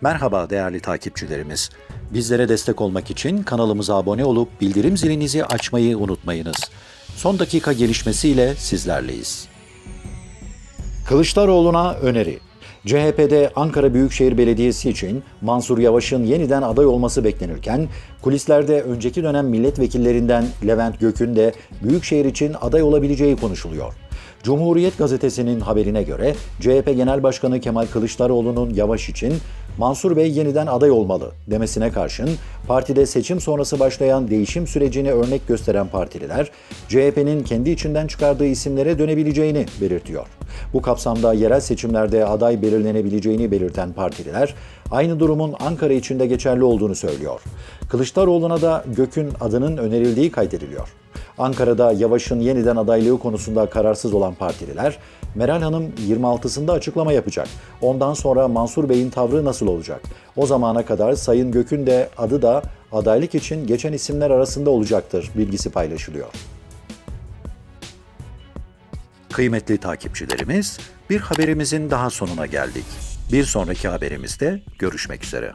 Merhaba değerli takipçilerimiz. Bizlere destek olmak için kanalımıza abone olup bildirim zilinizi açmayı unutmayınız. Son dakika gelişmesiyle sizlerleyiz. Kılıçdaroğlu'na öneri. CHP'de Ankara Büyükşehir Belediyesi için Mansur Yavaş'ın yeniden aday olması beklenirken, kulislerde önceki dönem milletvekillerinden Levent Gök'ün de Büyükşehir için aday olabileceği konuşuluyor. Cumhuriyet gazetesinin haberine göre CHP Genel Başkanı Kemal Kılıçdaroğlu'nun Yavaş için Mansur Bey yeniden aday olmalı demesine karşın partide seçim sonrası başlayan değişim sürecini örnek gösteren partililer CHP'nin kendi içinden çıkardığı isimlere dönebileceğini belirtiyor. Bu kapsamda yerel seçimlerde aday belirlenebileceğini belirten partililer aynı durumun Ankara için de geçerli olduğunu söylüyor. Kılıçdaroğlu'na da Gök'ün adının önerildiği kaydediliyor. Ankara'da Yavaş'ın yeniden adaylığı konusunda kararsız olan partililer, Meral Hanım 26'sında açıklama yapacak. Ondan sonra Mansur Bey'in tavrı nasıl olacak? O zamana kadar Sayın Gök'ün de adı da adaylık için geçen isimler arasında olacaktır bilgisi paylaşılıyor. Kıymetli takipçilerimiz, bir haberimizin daha sonuna geldik. Bir sonraki haberimizde görüşmek üzere.